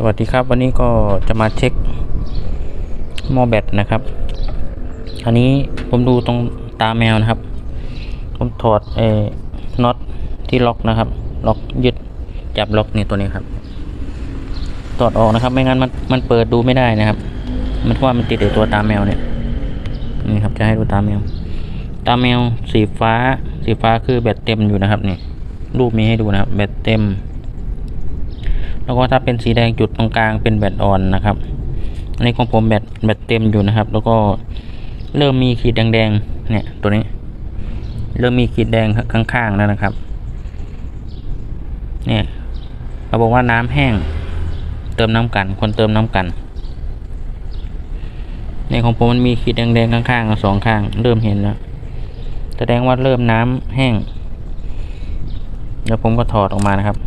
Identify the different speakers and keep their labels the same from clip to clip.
Speaker 1: สวัสดีครับ วันนี้ก็จะมาเช็คหม้อแบตนะครับ อันนี้ผมดูตรงตาแมวนะครับ ผมถอดเออน็อตที่ล็อกนะครับ ล็อกยึดจับล็อกนี่ตัวนี้ครับถอดออกนะครับ ไม่งั้นมันมันเปิดดูไม่ได้นะครับ มันเพราะว่ามันติดไอตัวตาแมวเนี่ยนี่ครับจะให้ดูตาแมว ตาแมวสีฟ้า สีฟ้าคือแบตเต็มอยู่นะครับนี่รูปมีให้ดูนะครับ แบตเต็ม แล้วก็ถ้าเป็นสีแดงจุดตรงกลางเป็นแบตอ่อนนะครับอันนี้ของผมแบตแบตเต็มอยู่นะครับ แล้วก็เริ่มมีขีดแดงๆเนี่ยตัวนี้ เริ่มมีขีดแดงข้างๆแล้วนะครับ เนี่ยเขาบอกว่าน้ำแห้ง เติมน้ำกันคนเติมน้ำกันในของผมมันมีขีดแดงๆข้างๆสองข้าง เริ่มเห็นแล้วแสดงว่าเริ่มน้ำแห้ง แล้วผมก็ถอดออกมานะครับ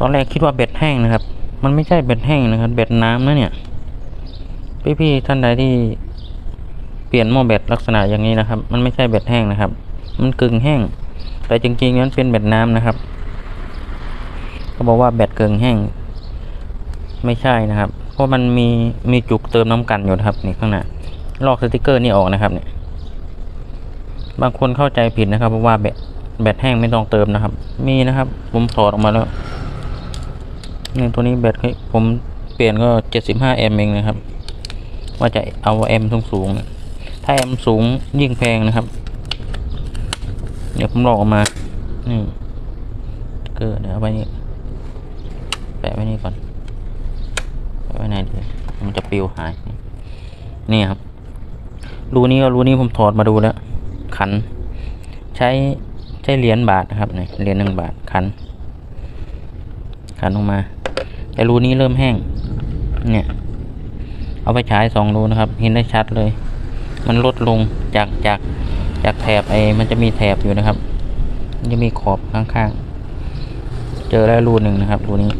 Speaker 1: ตอนแรกคิดว่าเบ็ดแห้งนะครับ มันไม่ใช่เบ็ดแห้งนะครับ เบ็ดน้ำนะเนี่ย พี่ๆท่านใดที่เปลี่ยนหม้อเบ็ดลักษณะอย่างนี้นะครับ มันไม่ใช่เบ็ดแห้งนะครับ มันกึ่งแห้ง แต่จริงๆนั้นเป็นเบ็ดน้ำนะครับเขาบอกว่าเบ็ดกึ่งแห้ง ไม่ใช่นะครับ เพราะมันมีมีจุกเติมน้ำกันอยู่นะครับนี่ข้างหน้าลอกสติกเกอร์นี่ออกนะครับเนี่ย บางคนเข้าใจผิดนะครับเพราะว่าแบตแบตแห้งไม่ต้องเติมนะครับ มีนะครับ ผมถอดออกมาแล้ว นี่ตัวนี้แบตผมเปลี่ยนก็เจ็ดสิบห้าแอมเองนะครับ ว่าจะเอาแอมสูงสูงๆถ้าแอมสูงยิ่งแพงนะครับ เดี๋ยวผมลอกออกมานี่เกอเดี๋ยวเอาไว้นี่แปะไว้นี่ก่อนแปะไว้ไหนดีมันจะปิวหาย นี่ครับรูนี้ก็รูนี้ผมถอดมาดูแล้ว ขัน ใช้ใช้เหรียญบาทนะครับเนี่ยเหรียญหนึ่งบาทขัน ขันออกมา แต่รูนี้เริ่มแห้ง เนี่ย เอาไปฉายสองรูนะครับ เห็นได้ชัดเลย มันลดลงจากจากจากแถบไอ้มันจะมีแถบอยู่นะครับมันจะมีขอบข้างๆ เจอแล้วรูหนึ่งนะครับรูนี้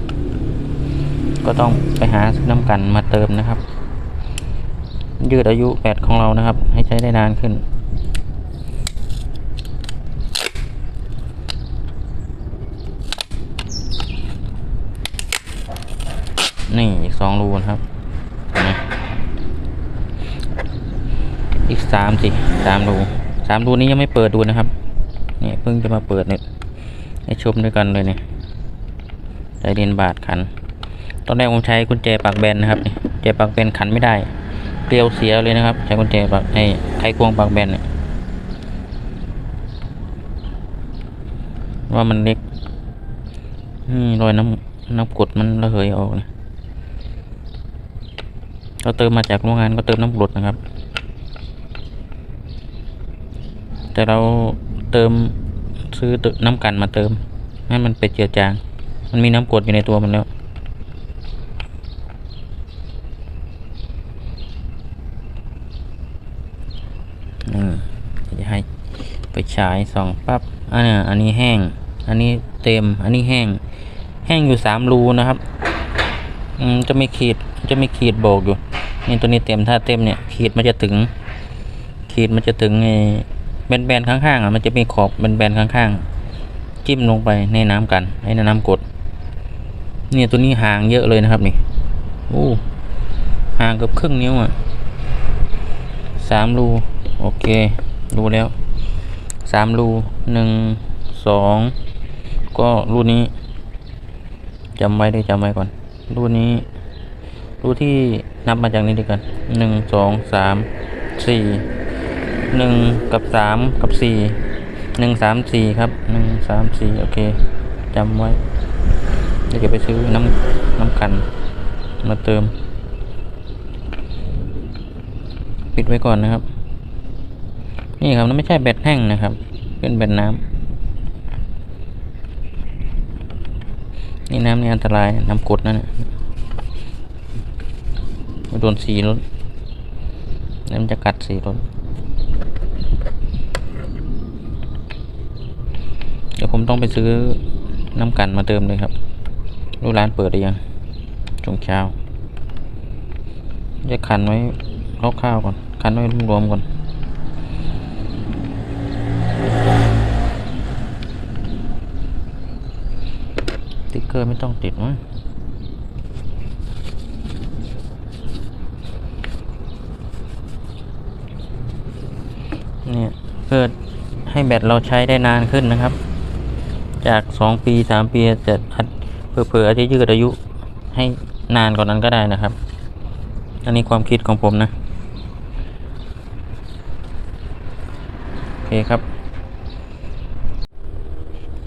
Speaker 1: ก็ต้องไปหาซื้อน้ำกันมาเติมนะครับ ยืดอายุแบตของเรานะครับ ให้ใช้ได้นานขึ้น นี่อีกสองรูนะครับอีกสามสิสามรูสามรูนี้ยังไม่เปิดดูนะครับนี่เพิ่งจะมาเปิดเนี่ยให้ชมด้วยกันเลยเนี่ยใจเรียนบาทขัน ตอนแรกผมใช้กุญแจปากแบนนะครับกุญแจปากแบนขันไม่ได้เกลียวเสียเลยนะครับ ใช้กุญแจปากให้ไขควงปากแบนเนี่ยว่ามันเล็กนี่รอยน้ำน้ำกดมันระเหยออกนะ เราเติมมาจากโรงงานก็เติมน้ำกรดนะครับ แต่เราเติมซื้อน้ำกันมาเติมให้มันไปเจือจาง มันมีน้ำกรดอยู่ในตัวมันแล้ว อืมจะให้ไปฉายสองปั๊บอันนี้อันนี้แห้ง อันนี้เต็ม อันนี้แห้ง แห้งอยู่สามรูนะครับ อืมจะมีขีด จะมีขีดโบกอยู่ นี่ตัวนี้เต็มถ้าเต็มเนี่ยขีดมันจะถึง ขีดมันจะถึงไอ้แบนๆข้างๆอะมันจะมีขอบแบนๆข้างๆ จิ้มลงไปในน้ำกันให้น้ำกดเนี่ยตัวนี้ห่างเยอะเลยนะครับนี่โอ้ห่างเกับครึ่งนิ้วอะสามรูโอเครูแล้วสามรูหนึ่งสองก็รูนี้จำไว้ได้จำไว้ก่อนรูนี้ รูที่นับมาจากนี้ดีกันหนึ่งสองสามสี่หนึ่งกับสามกับสี่หนึ่งสามสี่ครับหนึ่งสามสี่โอเคจำไว้เดี๋ยวไปซื้อน้ำน้ำกันมาเติม ปิดไว้ก่อนนะครับ นี่ครับมันไม่ใช่แบตแห้งนะครับ เป็นแบตน้ำนี่น้ำนี่อันตรายน้ำกดนั่นนะ โดนสีรถแล้วมันจะกัดสีรถเดี๋ยวผมต้องไปซื้อน้ำกันมาเติมเลยครับรู้ร้านเปิดหรือยังช่วงเช้าจะคันไว้คร่าวๆก่อนคันไว้รวมๆก่อนติ๊กเกอร์ไม่ต้องติดมั้ง เพื่อให้แบตเราใช้ได้นานขึ้นนะครับ จากสองปีสามปีจะอาจเผื่อๆอาจจะยืดอายุให้นานกว่านั้นก็ได้นะครับ อันนี้ความคิดของผมนะ โอเคครับ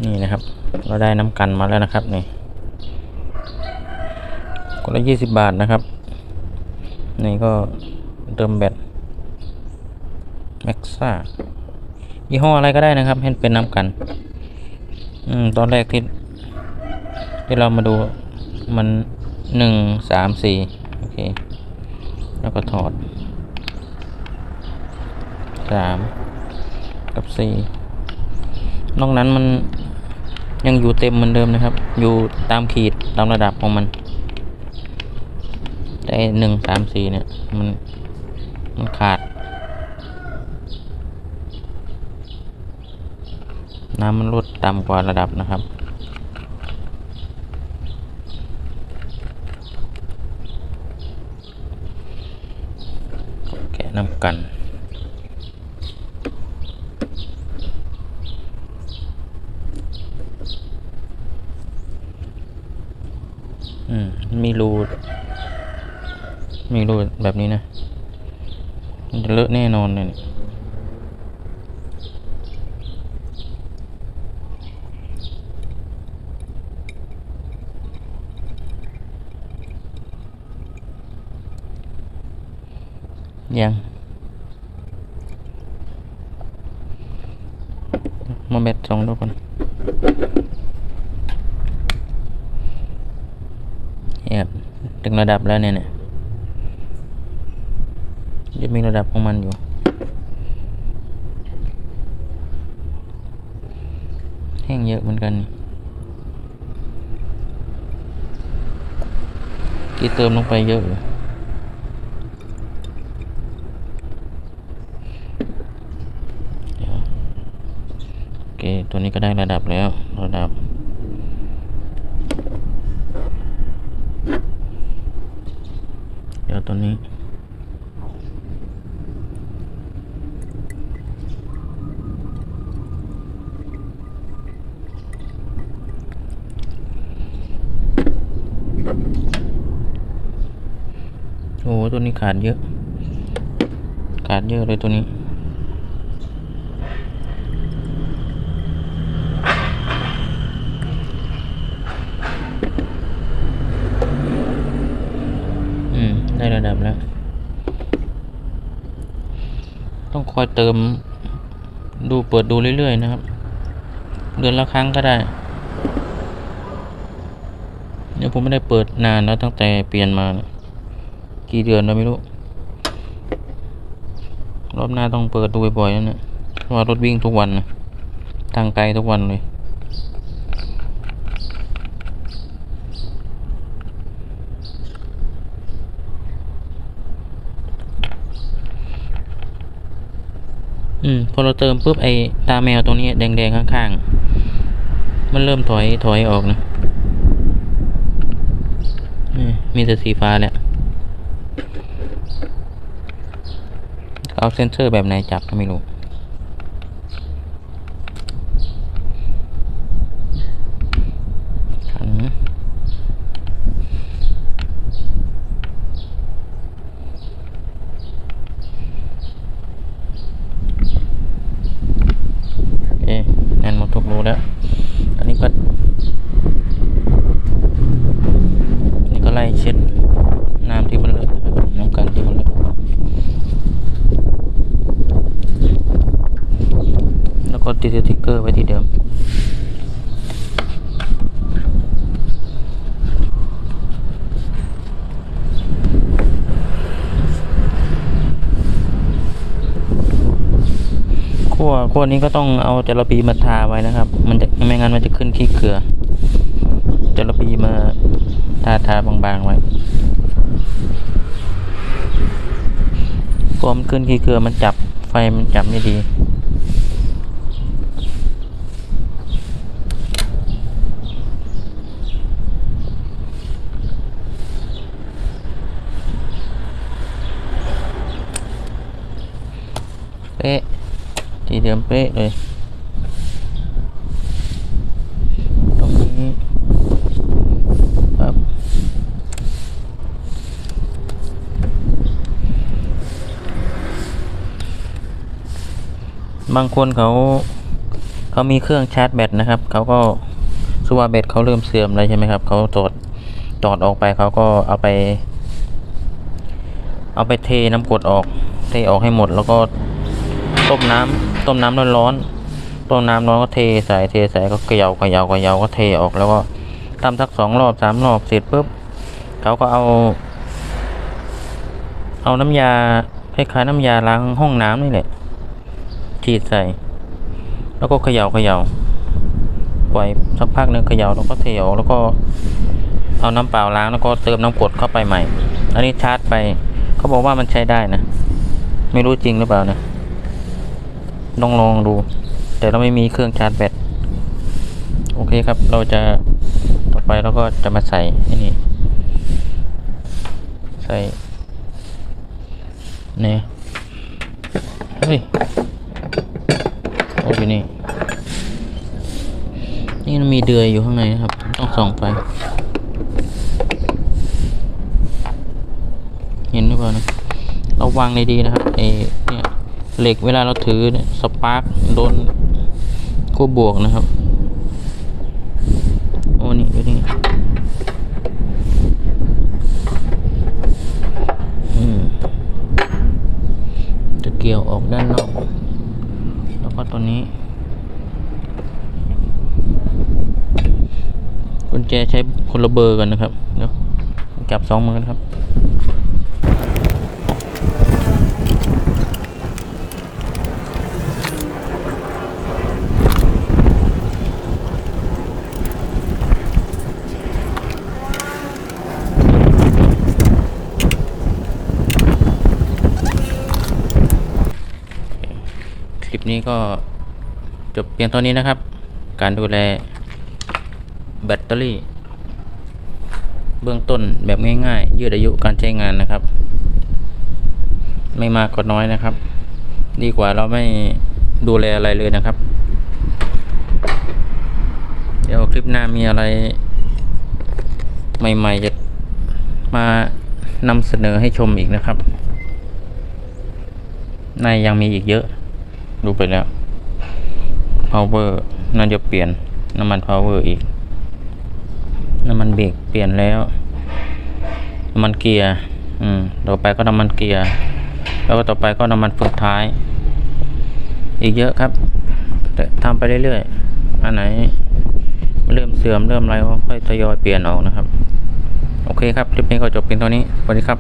Speaker 1: นี่นะครับ เราได้น้ำกันมาแล้วนะครับนี่คนละยี่สิบบาทนะครับ นี่ก็เติมแบต แม็กซ่ายี่ห้ออะไรก็ได้นะครับ ให้เป็นน้ำกัน อืม ตอนแรกที่ที่เรามาดูมันหนึ่งสามสี่โอเค แล้วก็ถอดสามกับสี่นอกนั้นมันยังอยู่เต็มเหมือนเดิมนะครับ อยู่ตามขีดตามระดับของมัน แต่หนึ่งสามสี่เนี่ย มันมันขาด น้ำมันลดต่ำกว่าระดับนะครับแกะน้ำกันอืมมีรูมีรูแบบนี้นะ มันจะเลอะแน่นอนเลย ยังมาเบ็ดสองทุกคนแอบถึงระดับแล้วเนี่ยเนี่ยจะมีระดับของมันอยู่แห้งเยอะเหมือนกันนี่กี่เติมลงไปเยอะอยู่ เดี๋ยวโอเค ตัวนี้ก็ได้ระดับแล้วระดับ เดี๋ยวตัวนี้โอ้ตัวนี้ขาดเยอะ ขาดเยอะเลยตัวนี้ อืม ได้ระดับแล้ว ต้อง คอยเติมดูเปิดดูเรื่อยๆนะครับ เดือนละครั้งก็ได้เนี่ยผมไม่ได้เปิดนานแล้วตั้งแต่เปลี่ยนมา กี่เดือนแล้วไม่รู้ รอบหน้าต้องเปิดดูบ่อยๆนะเนี่ยว่ารถวิ่งทุกวันนะทางไกลทุกวันเลย อืมพอเราเติมปุ๊บไอตาแมวตรงนี้แดงๆข้างๆ มันเริ่มถอยถอยออกนะมมีแต่สีฟ้าแหละเอาเซนเซอร์แบบไหนจับก็ไม่รู้ ขันโอเคแน่นหมดทุกรูแล้ว อันนี้ก็ อันนี้ก็ไล่เช็ดน้ำที่มันเลอะนะครับน้ำกันที่มันเลอะแล้วก็ติดสติ๊กเกอร์ไว้ที่เดิม ขั้วขั้วนี้ก็ต้องเอาจระปีมาทาไว้นะครับ มันจะไม่งั้นมันจะขึ้นขี้เกลือจระปีมาทาทาบางๆไว้กลมขึ้นขี้เกลือมันจับไฟมันจับไม่ดีเป๊ะ เดิมเป๊ะเลย ตรงนี้ครับบางคนเขาเขามีเครื่องชาร์จแบตนะครับ เขาก็สว่าแบตเขาเริ่มเสื่อมแล้วใช่ไหมครับ เขาตอดตอดออกไปเขาก็เอาไป เอาไปเทน้ำกรดออก เทออกให้หมดแล้วก็ ต้มน้ำต้มน้ำร้อนๆต้มน้ำร้อนก็เทใส่เทใส่ก็เขย่าเขย่าเขย่าก็เทออกแล้วก็ทำสักสองรอบสามรอบเสร็จปุ๊บเขาก็เอา เอาน้ำยาคล้ายๆน้ำยาล้างห้องน้ำนี่แหละฉีดใส่ แล้วก็เขย่าเขย่าปล่อยสักพักหนึ่งเขย่าแล้วก็เทออกแล้วก็เอาน้ำเปล่าล้างแล้วก็เติมน้ำกรดเข้าไปใหม่ อันนี้ชาร์จไป เขาบอกว่ามันใช้ได้นะ ไม่รู้จริงหรือเปล่านะ ลองลองดู แต่เราไม่มีเครื่องชาร์จแบตโอเคครับ เราจะต่อไปเราก็จะมาใส่นี่ใส่เนี่ยเฮ้ยโอ้ยนี่นี่มันมีเดือยอยู่ข้างในนะครับ ต้องส่องไป เห็นหรือเปล่านะเราวางดีนะครับไอ เหล็กเวลาเราถือเนี่ยสปาร์กโดนขั้วบวกนะครับ โอ้นี่ดูนี่จะเกี่ยวออกด้านนอก แล้วก็ตัวนี้กุญแจใช้คนละเบอร์กันนะครับ เดี๋ยวจับสองมือนะครับ ก็จบเพียงเท่านี้นะครับ การดูแลแบตเตอรี่ เบื้องต้นแบบง่ายๆ ยืดอายุการใช้งานนะครับ ไม่มากก็น้อยนะครับ ดีกว่าเราไม่ดูแลอะไรเลยนะครับ เดี๋ยวคลิปหน้ามีอะไร ใหม่ๆจะมานำเสนอให้ชมอีกนะครับในยังมีอีกเยอะ ดูไปแล้ว power น่าจะเปลี่ยนน้ำมัน power อีก น้ำมันเบรกเปลี่ยนแล้ว น้ำมันเกียร์ อืม ต่อไปก็น้ำมันเกียร์ แล้วก็ต่อไปก็น้ำมันเฟืองท้าย อีกเยอะครับ แต่ทำไปเรื่อยๆ อันไหน เริ่มเสื่อมเริ่มอะไรก็ค่อยทยอยเปลี่ยนออกนะครับ โอเคครับ คลิปนี้ก็จบเพียงเท่านี้ สวัสดีครับ